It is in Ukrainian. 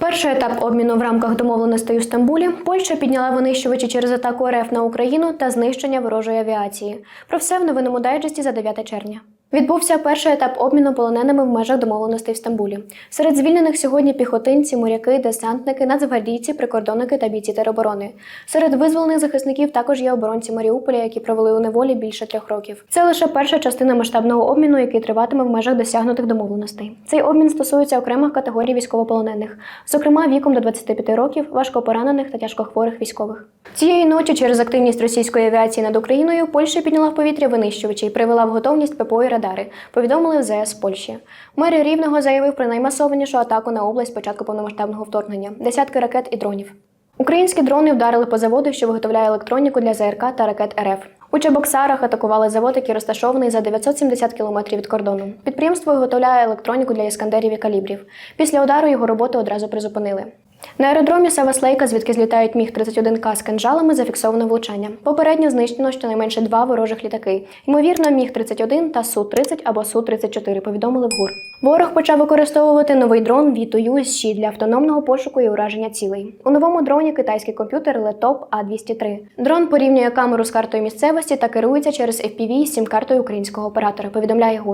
Перший етап обміну в рамках домовленостей у Стамбулі Польща підняла винищувачі через атаку РФ на Україну та знищення ворожої авіації. Про все в новинному дайджесті за 9 червня. Відбувся перший етап обміну полоненими в межах домовленостей в Стамбулі. Серед звільнених сьогодні піхотинці, моряки, десантники, нацгвардійці, прикордонники та бійці тероборони. Серед визволених захисників також є оборонці Маріуполя, які провели у неволі більше трьох років. Це лише перша частина масштабного обміну, який триватиме в межах досягнутих домовленостей. Цей обмін стосується окремих категорій військовополонених, зокрема віком до 25 років, важкопоранених та тяжкохворих військових. Цієї ночі через активність російської авіації над Україною Польща підняла в повітря винищувачі і привела в готовність ППО і радари. Повідомили в ЗС Польщі. Мер Рівного заявив про наймасованішу атаку на область початку повномасштабного вторгнення десятки ракет і дронів. Українські дрони вдарили по заводу, що виготовляє електроніку для ЗРК та ракет РФ. У Чебоксарах атакували завод, який розташований за 970 кілометрів від кордону. Підприємство виготовляє електроніку для іскандерів і калібрів. Після удару його роботу одразу призупинили. На аеродромі Севаслейка, звідки злітають міг 31 к з кинжалами, зафіксовано влучання. Попередньо знищено щонайменше два ворожих літаки. Ймовірно, міг 31 та су 30 або су 34 повідомили в ГУР. Ворог почав використовувати новий дрон V2U для автономного пошуку і ураження цілей. У новому дроні китайський комп'ютер Letop A203. Дрон порівнює камеру з картою місцевості та керується через FPV з сім-картою українського оператора. Повідомляє ГУР.